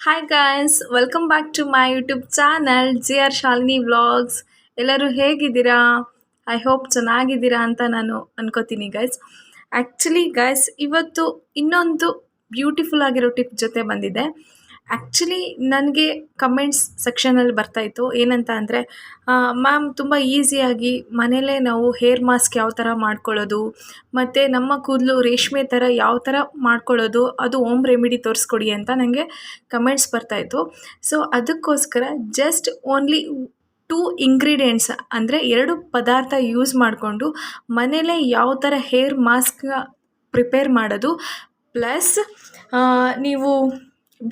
Hi guys welcome back to my YouTube channel G R Shalini vlogs ಎಲ್ಲರೂ ಹೇಗಿದ್ದೀರಾ? I hope ಚೆನ್ನಾಗಿದ್ದೀರಾ ಅಂತ ನಾನು ಅನ್ಕೋತೀನಿ ಗೈಸ್ ಆ್ಯಕ್ಚುಲಿ ಗೈಸ್ ಇವತ್ತು ಇನ್ನೊಂದು ಬ್ಯೂಟಿಫುಲ್ ಆಗಿರೋ ಟಿಪ್ ಜೊತೆ ಬಂದಿದೆ. ಆ್ಯಕ್ಚುಲಿ ನನಗೆ ಕಮೆಂಟ್ಸ್ ಸೆಕ್ಷನಲ್ಲಿ ಬರ್ತಾಯಿತ್ತು ಏನಂತ ಅಂದರೆ ಮ್ಯಾಮ್ ತುಂಬ ಈಸಿಯಾಗಿ ಮನೇಲೇ ನಾವು ಹೇರ್ ಮಾಸ್ಕ್ ಯಾವ ಥರ ಮಾಡ್ಕೊಳ್ಳೋದು, ಮತ್ತು ನಮ್ಮ ಕೂದಲು ರೇಷ್ಮೆ ಥರ ಯಾವ ಥರ ಮಾಡ್ಕೊಳ್ಳೋದು, ಅದು ಓಮ್ ರೆಮಿಡಿ ತೋರಿಸ್ಕೊಡಿ ಅಂತ ನನಗೆ ಕಮೆಂಟ್ಸ್ ಬರ್ತಾಯಿತ್ತು ಸೊ ಅದಕ್ಕೋಸ್ಕರ ಜಸ್ಟ್ ಓನ್ಲಿ ಟೂ ಇಂಗ್ರೀಡಿಯೆಂಟ್ಸ್ ಅಂದರೆ ಎರಡು ಪದಾರ್ಥ ಯೂಸ್ ಮಾಡಿಕೊಂಡು ಮನೇಲೇ ಯಾವ ಥರ ಹೇರ್ ಮಾಸ್ಕ್ ಪ್ರಿಪೇರ್ ಮಾಡೋದು ಪ್ಲಸ್ ನೀವು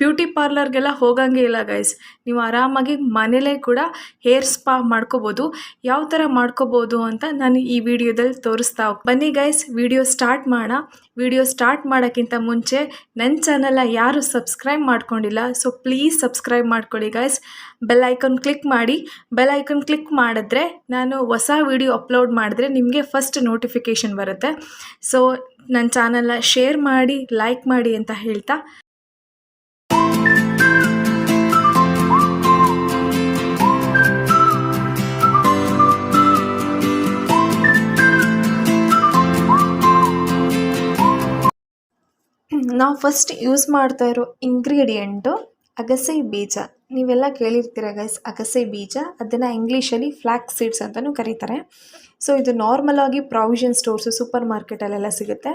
ಬ್ಯೂಟಿ ಪಾರ್ಲರ್ಗೆಲ್ಲ ಹೋಗಂಗೆ ಇಲ್ಲ ಗೈಸ್ ನೀವು ಆರಾಮಾಗಿ ಮನೇಲೇ ಕೂಡ ಹೇರ್ ಸ್ಪಾ ಮಾಡ್ಕೋಬೋದು. ಯಾವ ಥರ ಮಾಡ್ಕೋಬೋದು ಅಂತ ನಾನು ಈ ವಿಡಿಯೋದಲ್ಲಿ ತೋರಿಸ್ತಾ ಬನ್ನಿ ಗೈಸ್ ವಿಡಿಯೋ ಸ್ಟಾರ್ಟ್ ಮಾಡೋಣ. ವಿಡಿಯೋ ಸ್ಟಾರ್ಟ್ ಮಾಡೋಕ್ಕಿಂತ ಮುಂಚೆ ನನ್ನ ಚಾನಲ್ನ ಯಾರು ಸಬ್ಸ್ಕ್ರೈಬ್ ಮಾಡ್ಕೊಂಡಿಲ್ಲ ಸೊ ಪ್ಲೀಸ್ ಸಬ್ಸ್ಕ್ರೈಬ್ ಮಾಡ್ಕೊಳ್ಳಿ ಗೈಸ್ ಬೆಲ್ ಐಕನ್ ಕ್ಲಿಕ್ ಮಾಡಿ. ಬೆಲ್ ಐಕನ್ ಕ್ಲಿಕ್ ಮಾಡಿದ್ರೆ ನಾನು ಹೊಸ ವಿಡಿಯೋ ಅಪ್ಲೋಡ್ ಮಾಡಿದ್ರೆ ನಿಮಗೆ ಫಸ್ಟ್ ನೋಟಿಫಿಕೇಷನ್ ಬರುತ್ತೆ. ಸೊ ನನ್ನ ಚಾನಲ್ನ ಶೇರ್ ಮಾಡಿ ಲೈಕ್ ಮಾಡಿ ಅಂತ ಹೇಳ್ತಾ ನಾವು ಫಸ್ಟ್ ಯೂಸ್ ಮಾಡ್ತಾ ಇರೋ ಇಂಗ್ರೀಡಿಯೆಂಟು ಅಗಸೆ ಬೀಜ. ನೀವೆಲ್ಲ ಕೇಳಿರ್ತೀರ ಗೈಸ್ ಅಗಸೆ ಬೀಜ. ಅದನ್ನು ಇಂಗ್ಲೀಷಲ್ಲಿ ಫ್ಲ್ಯಾಕ್ ಸೀಡ್ಸ್ ಅಂತಲೂ ಕರೀತಾರೆ. ಸೊ ಇದು ನಾರ್ಮಲಾಗಿ ಪ್ರಾವಿಷನ್ ಸ್ಟೋರ್ಸು ಸೂಪರ್ ಮಾರ್ಕೆಟಲ್ಲೆಲ್ಲ ಸಿಗುತ್ತೆ.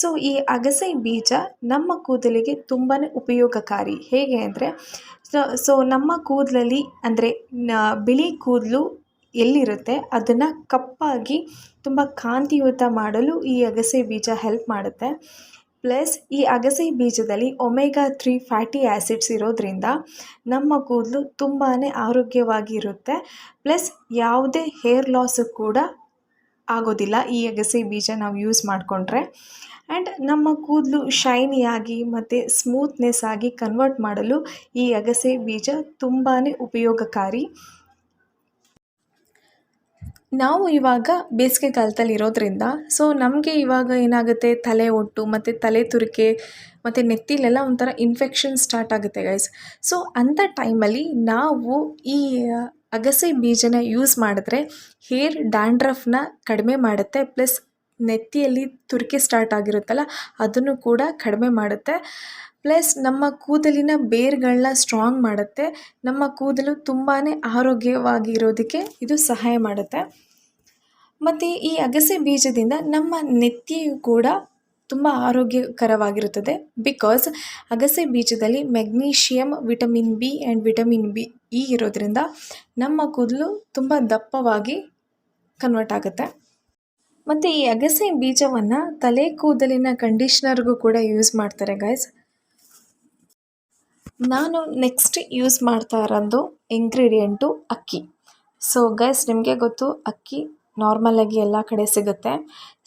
ಸೊ ಈ ಅಗಸೆ ಬೀಜ ನಮ್ಮ ಕೂದಲಿಗೆ ತುಂಬಾ ಉಪಯೋಗಕಾರಿ. ಹೇಗೆ ಅಂದರೆ ಸೊ ನಮ್ಮ ಕೂದಲಲ್ಲಿ ಅಂದರೆ ಬಿಳಿ ಕೂದಲು ಎಲ್ಲಿರುತ್ತೆ? ಅದನ್ನು ಕಪ್ಪಾಗಿ ತುಂಬ ಕಾಂತಿಯುತ ಮಾಡಲು ಈ ಅಗಸೆ ಬೀಜ ಹೆಲ್ಪ್ ಮಾಡುತ್ತೆ. ಪ್ಲಸ್ ಈ ಅಗಸೆ ಬೀಜದಲ್ಲಿ ಒಮೆಗಾ ತ್ರೀ ಫ್ಯಾಟಿ ಆ್ಯಸಿಡ್ಸ್ ಇರೋದ್ರಿಂದ ನಮ್ಮ ಕೂದಲು ತುಂಬಾ ಆರೋಗ್ಯವಾಗಿರುತ್ತೆ. ಪ್ಲಸ್ ಯಾವುದೇ ಹೇರ್ ಲಾಸ್ ಕೂಡ ಆಗೋದಿಲ್ಲ ಈ ಅಗಸೆ ಬೀಜ ನಾವು ಯೂಸ್ ಮಾಡಿಕೊಂಡ್ರೆ. ಆ್ಯಂಡ್ ನಮ್ಮ ಕೂದಲು ಶೈನಿಯಾಗಿ ಮತ್ತು ಸ್ಮೂತ್ನೆಸ್ ಆಗಿ ಕನ್ವರ್ಟ್ ಮಾಡಲು ಈ ಅಗಸೆ ಬೀಜ ತುಂಬಾ ಉಪಯೋಗಕಾರಿ. ನಾವು ಇವಾಗ ಬೇಸಿಗೆ ಕಾಲದಲ್ಲಿ ಇರೋದ್ರಿಂದ ಸೊ ನಮಗೆ ಇವಾಗ ಏನಾಗುತ್ತೆ? ತಲೆ ಒಟ್ಟು, ಮತ್ತು ತಲೆ ತುರಿಕೆ, ಮತ್ತು ನೆತ್ತಿಲೆಲ್ಲ ಒಂಥರ ಇನ್ಫೆಕ್ಷನ್ ಸ್ಟಾರ್ಟ್ ಆಗುತ್ತೆ ಗೈಸ್ ಸೊ ಅಂಥ ಟೈಮಲ್ಲಿ ನಾವು ಈ ಅಗಸೆ ಬೀಜನ ಯೂಸ್ ಮಾಡಿದ್ರೆ ಹೇರ್ ಡ್ಯಾಂಡ್ರಫ್ನ ಕಡಿಮೆ ಮಾಡುತ್ತೆ ಪ್ಲಸ್ ನೆತ್ತಿಯಲ್ಲಿ ತುರಿಕೆ ಸ್ಟಾರ್ಟ್ ಆಗಿರುತ್ತಲ್ಲ, ಅದನ್ನು ಕೂಡ ಕಡಿಮೆ ಮಾಡುತ್ತೆ. ಪ್ಲಸ್ ನಮ್ಮ ಕೂದಲಿನ ಬೇರ್ಗಳನ್ನ ಸ್ಟ್ರಾಂಗ್ ಮಾಡುತ್ತೆ. ನಮ್ಮ ಕೂದಲು ತುಂಬಾ ಆರೋಗ್ಯವಾಗಿ ಇರೋದಕ್ಕೆ ಇದು ಸಹಾಯ ಮಾಡುತ್ತೆ. ಮತ್ತು ಈ ಅಗಸೆ ಬೀಜದಿಂದ ನಮ್ಮ ನೆತ್ತಿಯು ಕೂಡ ತುಂಬ ಆರೋಗ್ಯಕರವಾಗಿರುತ್ತದೆ. ಬಿಕಾಸ್ ಅಗಸೆ ಬೀಜದಲ್ಲಿ magnesium vitamin B and vitamin B E ಇರೋದ್ರಿಂದ ನಮ್ಮ ಕೂದಲು ತುಂಬ ದಪ್ಪವಾಗಿ ಕನ್ವರ್ಟ್ ಆಗುತ್ತೆ. ಮತ್ತು ಈ ಅಗಸೆ ಬೀಜವನ್ನು ತಲೆ ಕೂದಲಿನ ಕಂಡೀಷ್ನರ್ಗೂ ಕೂಡ ಯೂಸ್ ಮಾಡ್ತಾರೆ ಗಾಯ್ಸ್ ನಾನು ನೆಕ್ಸ್ಟ್ ಯೂಸ್ ಮಾಡ್ತಾ ಇರೋದು ಇಂಗ್ರೀಡಿಯೆಂಟು ಅಕ್ಕಿ. ಸೊ ಗೈಸ್ ನಿಮಗೆ ಗೊತ್ತು, ಅಕ್ಕಿ ನಾರ್ಮಲಾಗಿ ಎಲ್ಲ ಕಡೆ ಸಿಗುತ್ತೆ.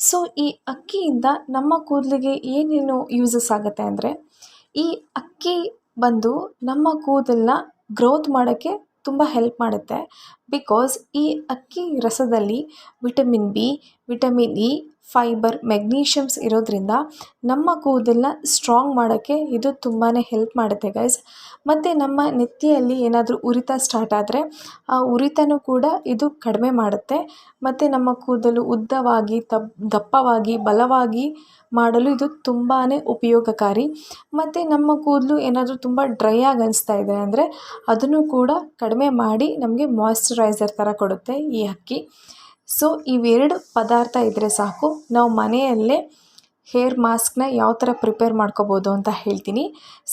ಸೊ ಈ ಅಕ್ಕಿಯಿಂದ ನಮ್ಮ ಕೂದಲಿಗೆ ಏನೇನು ಯೂಸಸ್ ಆಗುತ್ತೆ ಅಂದರೆ, ಈ ಅಕ್ಕಿ ಬಂದು ನಮ್ಮ ಕೂದಲನ್ನ ಗ್ರೋತ್ ಮಾಡೋಕ್ಕೆ ತುಂಬ ಹೆಲ್ಪ್ ಮಾಡುತ್ತೆ. ಬಿಕಾಸ್ ಈ ಅಕ್ಕಿ ರಸದಲ್ಲಿ vitamin B vitamin E, fibre, magnesiums ಇರೋದ್ರಿಂದ ನಮ್ಮ ಕೂದಲನ್ನ ಸ್ಟ್ರಾಂಗ್ ಮಾಡೋಕ್ಕೆ ಇದು ತುಂಬಾ ಹೆಲ್ಪ್ ಮಾಡುತ್ತೆ ಗೈಸ್. ಮತ್ತು ನಮ್ಮ ನೆತ್ತಿಯಲ್ಲಿ ಏನಾದರೂ ಉರಿತ ಸ್ಟಾರ್ಟ್ ಆದರೆ ಆ ಉರಿತನೂ ಕೂಡ ಇದು ಕಡಿಮೆ ಮಾಡುತ್ತೆ. ಮತ್ತು ನಮ್ಮ ಕೂದಲು ಉದ್ದವಾಗಿ ತಪ್ ದಪ್ಪವಾಗಿ, ಬಲವಾಗಿ ಮಾಡಲು ಇದು ತುಂಬಾ ಉಪಯೋಗಕಾರಿ. ಮತ್ತು ನಮ್ಮ ಕೂದಲು ಏನಾದರೂ ತುಂಬ ಡ್ರೈ ಆಗಿ ಅನಿಸ್ತಾ ಇದೆ ಅಂದರೆ ಅದನ್ನು ಕೂಡ ಕಡಿಮೆ ಮಾಡಿ ನಮಗೆ ಮಾಯಿಶ್ಚರೈಸರ್ ಥರ ಕೊಡುತ್ತೆ ಈ ಅಕ್ಕಿ. ಸೊ ಇವೆರಡು ಪದಾರ್ಥ ಇದ್ದರೆ ಸಾಕು. ನಾವು ಮನೆಯಲ್ಲೇ ಹೇರ್ ಮಾಸ್ಕ್ನ ಯಾವ ಥರ ಪ್ರಿಪೇರ್ ಮಾಡ್ಕೋಬೋದು ಅಂತ ಹೇಳ್ತೀನಿ.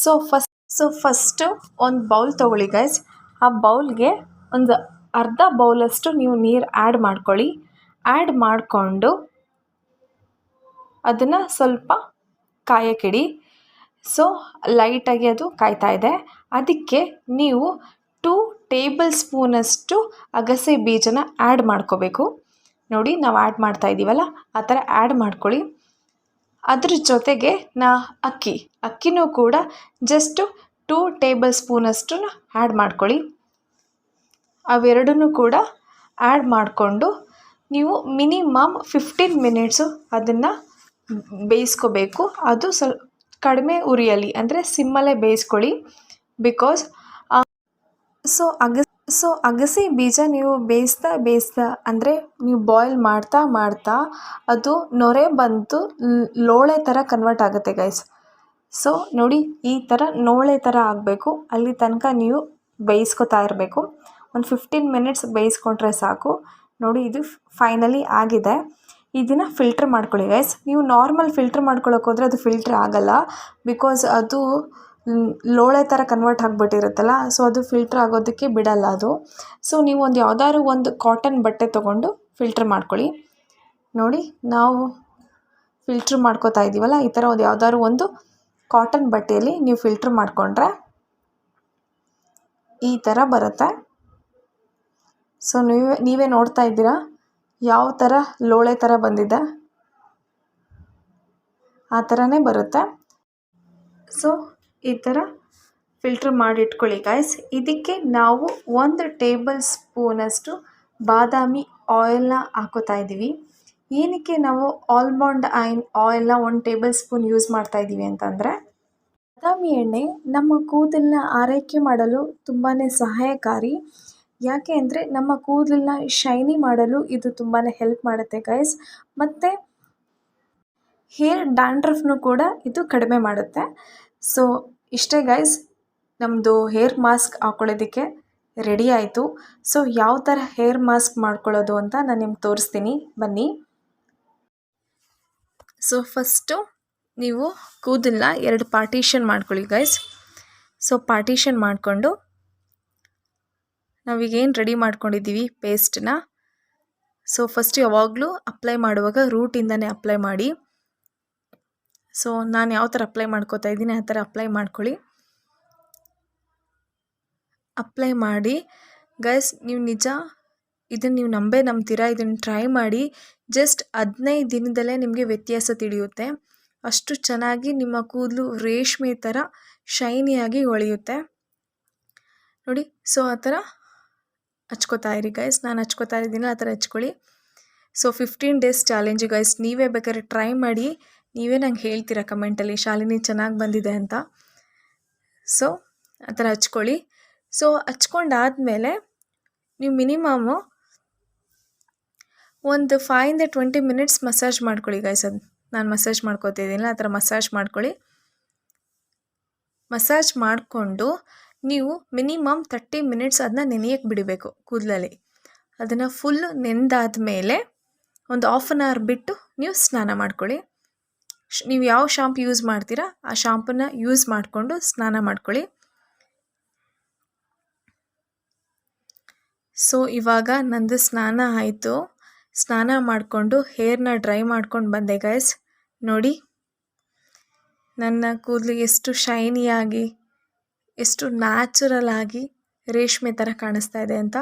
ಸೊ ಫಸ್ಟ್ ಸೊ ಫಸ್ಟು ಒಂದು ಬೌಲ್ ತೊಗೊಳ್ಳಿ ಗೈಸ್ ಆ ಬೌಲ್ಗೆ ಒಂದು ಅರ್ಧ ಬೌಲಷ್ಟು ನೀವು ನೀರು ಆ್ಯಡ್ ಮಾಡ್ಕೊಳ್ಳಿ. ಆ್ಯಡ್ ಮಾಡಿಕೊಂಡು ಅದನ್ನು ಸ್ವಲ್ಪ ಕಾಯಕ್ಕಿಡಿ. ಸೊ ಲೈಟಾಗಿ ಅದು ಕಾಯ್ತಾ ಇದೆ. ಅದಕ್ಕೆ ನೀವು ಟೂ ಟೇಬಲ್ ಸ್ಪೂನಷ್ಟು ಅಗಸೆ ಬೀಜನ ಆ್ಯಡ್ ಮಾಡ್ಕೋಬೇಕು. ನೋಡಿ, ನಾವು ಆ್ಯಡ್ ಮಾಡ್ತಾ ಇದ್ದೀವಲ್ಲ ಆ ಥರ ಆ್ಯಡ್ ಮಾಡ್ಕೊಳ್ಳಿ. ಅದ್ರ ಜೊತೆಗೆ ನಾ ಅಕ್ಕಿ, ಅಕ್ಕಿನೂ ಕೂಡ ಜಸ್ಟು ಟೂ ಟೇಬಲ್ ಸ್ಪೂನಷ್ಟು ಆ್ಯಡ್ ಮಾಡ್ಕೊಳ್ಳಿ. ಅವೆರಡನ್ನೂ ಕೂಡ ಆ್ಯಡ್ ಮಾಡಿಕೊಂಡು ನೀವು ಮಿನಿಮಮ್ ಫಿಫ್ಟೀನ್ ಮಿನಿಟ್ಸು ಅದನ್ನು ಬೇಯಿಸ್ಕೋಬೇಕು. ಅದು ಸ್ವಲ್ಪ ಕಡಿಮೆ ಉರಿಯಲಿ, ಅಂದರೆ ಸಿಮ್ಮಲ್ಲೇ ಬೇಯಿಸ್ಕೊಳ್ಳಿ. ಬಿಕಾಸ್ ಸೊ ಅಗ, ಸೊ ಅಗಸೆ ಬೀಜ ನೀವು ಬೇಯಿಸ್ತಾ ಬೇಯಿಸ್ತಾ, ಅಂದರೆ ನೀವು ಬಾಯ್ಲ್ ಮಾಡ್ತಾ ಮಾಡ್ತಾ ಅದು ನೊರೆ ಬಂತು ಲೋಳೆ ಥರ ಕನ್ವರ್ಟ್ ಆಗುತ್ತೆ ಗೈಸ್ ಸೊ ನೋಡಿ ಈ ಥರ ನೋಳೆ ಥರ ಆಗಬೇಕು. ಅಲ್ಲಿ ತನಕ ನೀವು ಬೇಯಿಸ್ಕೊತಾ ಇರಬೇಕು. ಒಂದು ಫಿಫ್ಟೀನ್ ಮಿನಿಟ್ಸ್ ಬೇಯಿಸ್ಕೊಂಡ್ರೆ ಸಾಕು. ನೋಡಿ ಇದು ಫೈನಲಿ ಆಗಿದೆ. ಇದನ್ನು ಫಿಲ್ಟ್ರ್ ಮಾಡ್ಕೊಳ್ಳಿ ಗೈಸ್ ನೀವು ನಾರ್ಮಲ್ ಫಿಲ್ಟ್ರ್ ಮಾಡ್ಕೊಳ್ಳೋಕೆ ಹೋದರೆ ಅದು ಫಿಲ್ಟ್ರ್ ಆಗಲ್ಲ. ಬಿಕಾಸ್ ಅದು ಲೋಳೆ ಥರ ಕನ್ವರ್ಟ್ ಆಗಿಬಿಟ್ಟಿರುತ್ತಲ್ಲ ಸೊ ಅದು ಫಿಲ್ಟ್ರ್ ಆಗೋದಕ್ಕೆ ಬಿಡಲ್ಲ ಅದು. ಸೊ ನೀವು ಒಂದು ಯಾವ್ದಾದ್ರು ಒಂದು ಕಾಟನ್ ಬಟ್ಟೆ ತೊಗೊಂಡು ಫಿಲ್ಟ್ರ್ ಮಾಡ್ಕೊಳ್ಳಿ. ನೋಡಿ, ನಾವು ಫಿಲ್ಟ್ರ್ ಮಾಡ್ಕೋತಾ ಇದ್ದೀವಲ್ಲ ಈ ಥರ ಒಂದು ಯಾವ್ದಾದ್ರು ಒಂದು ಕಾಟನ್ ಬಟ್ಟೆಯಲ್ಲಿ ನೀವು ಫಿಲ್ಟ್ರ್ ಮಾಡಿಕೊಂಡ್ರೆ ಈ ಥರ ಬರುತ್ತೆ. ಸೊ ನೀವೇ ನೀವೇ ನೋಡ್ತಾ ಇದ್ದೀರಾ, ಯಾವ ಥರ ಲೋಳೆ ಥರ ಬಂದಿದೆ? ಆ ಥರನೇ ಬರುತ್ತೆ. ಸೊ ಈ ಥರ ಫಿಲ್ಟ್ರ್ ಮಾಡಿ ಇಟ್ಕೊಳ್ಳಿ ಗಾಯ್ಸ್ ಇದಕ್ಕೆ ನಾವು ಒಂದು ಟೇಬಲ್ ಸ್ಪೂನಷ್ಟು ಬಾದಾಮಿ ಆಯಿಲ್ನ ಹಾಕೋತಾ ಇದ್ದೀವಿ ಏನಕ್ಕೆ ನಾವು ಆಲ್ಮಂಡ್ ಐನ್ ಆಯಿಲ್ನ ಒಂದು ಟೇಬಲ್ ಸ್ಪೂನ್ ಯೂಸ್ ಮಾಡ್ತಾ ಇದ್ದೀವಿ ಅಂತಂದರೆ, ಬಾದಾಮಿ ಎಣ್ಣೆ ನಮ್ಮ ಕೂದಲನ್ನ ಆರೈಕೆ ಮಾಡಲು ತುಂಬಾ ಸಹಾಯಕಾರಿ. ಯಾಕೆ ಅಂದರೆ ನಮ್ಮ ಕೂದಲನ್ನ ಶೈನಿ ಮಾಡಲು ಇದು ತುಂಬಾ ಹೆಲ್ಪ್ ಮಾಡುತ್ತೆ ಗೈಸ್ ಮತ್ತು ಹೇರ್ ಡ್ಯಾಂಡ್ರಫ್ನು ಕೂಡ ಇದು ಕಡಿಮೆ ಮಾಡುತ್ತೆ. ಸೊ ಇಷ್ಟೇ ಗೈಸ್ ನಮ್ಮದು ಹೇರ್ ಮಾಸ್ಕ್ ಹಾಕೊಳ್ಳೋದಕ್ಕೆ ರೆಡಿ ಆಯಿತು. ಸೊ ಯಾವ ಥರ ಹೇರ್ ಮಾಸ್ಕ್ ಮಾಡ್ಕೊಳ್ಳೋದು ಅಂತ ನಾನು ನಿಮ್ಗೆ ತೋರಿಸ್ತೀನಿ. ಬನ್ನಿ. ಸೊ ಫಸ್ಟು ನೀವು ಕೂದಲನ್ನ ಎರಡು ಪಾರ್ಟಿಷನ್ ಮಾಡ್ಕೊಳ್ಳಿ ಗೈಸ್ ಸೊ ಪಾರ್ಟಿಷನ್ ಮಾಡಿಕೊಂಡು ನಾವೀಗೇನು ರೆಡಿ ಮಾಡ್ಕೊಂಡಿದ್ದೀವಿ? ಪೇಸ್ಟನ್ನ ಸೊ ಫಸ್ಟ್ ಯಾವಾಗಲೂ ಅಪ್ಲೈ ಮಾಡುವಾಗ ರೂಟಿಂದನೇ ಅಪ್ಲೈ ಮಾಡಿ. ಸೊ ನಾನು ಯಾವ ಥರ ಅಪ್ಲೈ ಮಾಡ್ಕೋತಾ ಇದ್ದೀನಿ, ಆ ಥರ ಅಪ್ಲೈ ಮಾಡ್ಕೊಳ್ಳಿ. ಅಪ್ಲೈ ಮಾಡಿ. ಗೈಸ್ ನೀವು ನಿಜ ಇದನ್ನು ನೀವು ನಂಬೇ ನಂಬ್ತೀರಾ? ಇದನ್ನು ಟ್ರೈ ಮಾಡಿ. ಜಸ್ಟ್ ಹದಿನೈದು ದಿನದಲ್ಲೇ ನಿಮಗೆ ವ್ಯತ್ಯಾಸ ತಿಳಿಯುತ್ತೆ. ಅಷ್ಟು ಚೆನ್ನಾಗಿ ನಿಮ್ಮ ಕೂದಲು ರೇಷ್ಮೆ ಥರ ಶೈನಿಯಾಗಿ ಹೊಳೆಯುತ್ತೆ. ನೋಡಿ ಸೊ ಆ ಥರ ಹಚ್ಕೋತಾ ಇರಿ ಗೈಸ್ ನಾನು ಹಚ್ಕೋತಾ ಇದ್ದೀನಿ, ಆ ಥರ ಹಚ್ಕೊಳ್ಳಿ. So fifteen days challenge guys ನೀವೇ ಬೇಕಾದ್ರೆ ಟ್ರೈ ಮಾಡಿ. ನೀವೇ ನಂಗೆ ಹೇಳ್ತೀರಾ ಕಮೆಂಟಲ್ಲಿ? ಶಾಲಿನಿ ಚೆನ್ನಾಗಿ ಬಂದಿದೆ ಅಂತ. ಸೊ ಆ ಥರ ಹಚ್ಕೊಳ್ಳಿ. ಸೊ ಹಚ್ಕೊಂಡಾದಮೇಲೆ ನೀವು ಮಿನಿಮಮ್ಮು ಒಂದು ಫೈವಿಂದ ಟ್ವೆಂಟಿ ಮಿನಿಟ್ಸ್ ಮಸಾಜ್ ಮಾಡ್ಕೊಳ್ಳಿ ಗಾಯ್ಸ್ ಅದು. ನಾನು ಮಸಾಜ್ ಮಾಡ್ಕೋತಿದ್ದೀನಿ ಆ ಥರ ಮಸಾಜ್ ಮಾಡ್ಕೊಳ್ಳಿ. ಮಸಾಜ್ ಮಾಡಿಕೊಂಡು ನೀವು ಮಿನಿಮಮ್ ತರ್ಟಿ ಮಿನಿಟ್ಸ್ ಅದನ್ನ ನೆನೆಯಕ್ಕೆ ಬಿಡಬೇಕು ಕೂದಲಲ್ಲಿ. ಅದನ್ನು ಫುಲ್ ನೆಂದಾದ ಮೇಲೆ ಒಂದು ಆಫ್ ಆನ್ ಅವರ್ ಬಿಟ್ಟು ನೀವು ಸ್ನಾನ ಮಾಡ್ಕೊಳ್ಳಿ. ನೀವು ಯಾವ ಶಾಂಪು ಯೂಸ್ ಮಾಡ್ತೀರಾ, ಆ ಶಾಂಪನ್ನ ಯೂಸ್ ಮಾಡಿಕೊಂಡು ಸ್ನಾನ ಮಾಡ್ಕೊಳ್ಳಿ. ಸೊ, ಇವಾಗ ನಂದು ಸ್ನಾನ ಆಯಿತು. ಸ್ನಾನ ಮಾಡಿಕೊಂಡು ಹೇರ್ನ ಡ್ರೈ ಮಾಡ್ಕೊಂಡು ಬಂದೆ ಗೈಸ್ ನೋಡಿ. ನನ್ನ ಕೂದಲು ಎಷ್ಟು ಶೈನಿಯಾಗಿ, ಎಷ್ಟು ನ್ಯಾಚುರಲ್ ಆಗಿ ರೇಷ್ಮೆ ಥರ ಕಾಣಿಸ್ತಾ ಇದೆ ಅಂತ.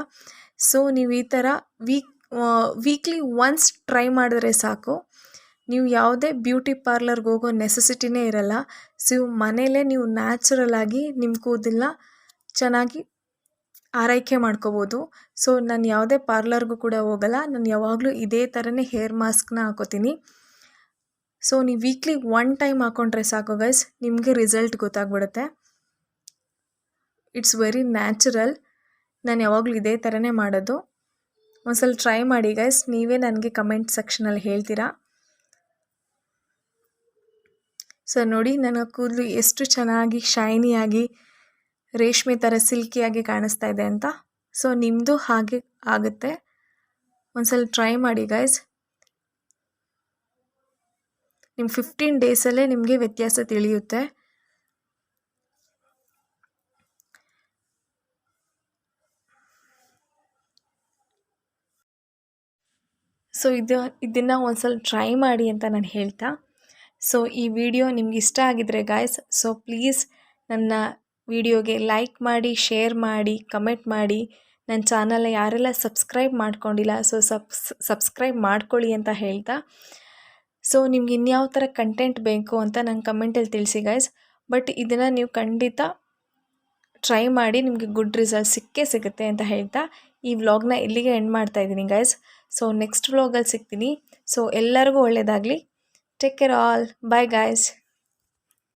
ಸೊ, ನೀವು ಈ ಥರ ವೀಕ್ ವೀಕ್ಲಿ ಒನ್ಸ್ ಟ್ರೈ ಮಾಡಿದ್ರೆ ಸಾಕು. ನೀವು ಯಾವುದೇ ಬ್ಯೂಟಿ ಪಾರ್ಲರ್ಗೆ ಹೋಗೋ ನೆಸೆಸಿಟಿನೇ ಇರಲ್ಲ. ಸೊ, ಮನೇಲೇ ನೀವು ನ್ಯಾಚುರಲ್ ಆಗಿ ನಿಮ್ಮ ಕೂದಲನ್ನ ಚೆನ್ನಾಗಿ ಆರೈಕೆ ಮಾಡ್ಕೋಬೋದು. ಸೊ, ನಾನು ಯಾವುದೇ ಪಾರ್ಲರ್ಗೂ ಕೂಡ ಹೋಗಲ್ಲ. ನಾನು ಯಾವಾಗಲೂ ಇದೇ ಥರನೇ ಹೇರ್ ಮಾಸ್ಕ್ನ ಹಾಕೋತೀನಿ. ಸೊ, ನೀವು ವೀಕ್ಲಿ ಒನ್ ಟೈಮ್ ಹಾಕ್ಕೊಂಡ್ರೆ ಸಾಕು ಗೈಸ್, ನಿಮಗೆ ರಿಸಲ್ಟ್ ಗೊತ್ತಾಗ್ಬಿಡುತ್ತೆ. It's very natural. ನಾನು ಯಾವಾಗಲೂ ಇದೇ ಥರನೇ ಮಾಡೋದು. ಒಂದು ಸಲ ಟ್ರೈ ಮಾಡಿ ಗೈಸ್, ನೀವೇ ನನಗೆ ಕಮೆಂಟ್ ಸೆಕ್ಷನಲ್ಲಿ ಹೇಳ್ತೀರಾ? ಸೊ ನೋಡಿ, ನನ್ನ ಕೂದಲು ಎಷ್ಟು ಚೆನ್ನಾಗಿ, ಶೈನಿಯಾಗಿ, ರೇಷ್ಮೆ ಥರ ಸಿಲ್ಕಿಯಾಗಿ ಕಾಣಿಸ್ತಾ ಇದೆ ಅಂತ. ಸೊ ನಿಮ್ಮದು ಹಾಗೆ ಆಗುತ್ತೆ. ಒಂದ್ಸಲ ಟ್ರೈ ಮಾಡಿ ಗೈಸ್. ನಿಮ್ಮ ಫಿಫ್ಟೀನ್ ಡೇಸಲ್ಲೇ ನಿಮಗೆ ವ್ಯತ್ಯಾಸ ತಿಳಿಯುತ್ತೆ. ಸೊ ಇದು, ಇದನ್ನು ಒಂದ್ಸಲ ಟ್ರೈ ಮಾಡಿ ಅಂತ ನಾನು ಹೇಳ್ತಾ ಸೊ ಈ ವಿಡಿಯೋ ನಿಮ್ಗೆ ಇಷ್ಟ ಆಗಿದ್ರೆ ಗಾಯ್ಸ್ ಸೊ ಪ್ಲೀಸ್ ನನ್ನ ವಿಡಿಯೋಗೆ ಲೈಕ್ ಮಾಡಿ ಶೇರ್ ಮಾಡಿ ಕಮೆಂಟ್ ಮಾಡಿ. ನನ್ನ ಚಾನಲ್ನ ಯಾರೆಲ್ಲ ಸಬ್ಸ್ಕ್ರೈಬ್ ಮಾಡ್ಕೊಂಡಿಲ್ಲ ಸೊ ಸಬ್ಸ್ ಸಬ್ಸ್ಕ್ರೈಬ್ ಮಾಡ್ಕೊಳ್ಳಿ ಅಂತ ಹೇಳ್ತಾ. ಸೊ ನಿಮ್ಗೆ ಇನ್ಯಾವ ಥರ ಕಂಟೆಂಟ್ ಬೇಕು ಅಂತ ನಂಗೆ ಕಮೆಂಟಲ್ಲಿ ತಿಳಿಸಿ ಗಾಯ್ಸ್ ಬಟ್ ಇದನ್ನು ನೀವು ಖಂಡಿತ ಟ್ರೈ ಮಾಡಿ ನಿಮಗೆ ಗುಡ್ ರಿಸಲ್ಟ್ ಸಿಕ್ಕೇ ಸಿಗುತ್ತೆ ಅಂತ ಹೇಳ್ತಾ. ಈ ವ್ಲಾಗ್ನ ಇಲ್ಲಿಗೆ ಎಂಡ್ ಮಾಡ್ತಾ ಇದ್ದೀನಿ ಗೈಸ್ ಸೊ ನೆಕ್ಸ್ಟ್ ವ್ಲಾಗಲ್ಲಿ ಸಿಗ್ತೀನಿ. ಸೊ ಎಲ್ಲರಿಗೂ ಒಳ್ಳೆಯದಾಗಲಿ Take care all. Bye guys.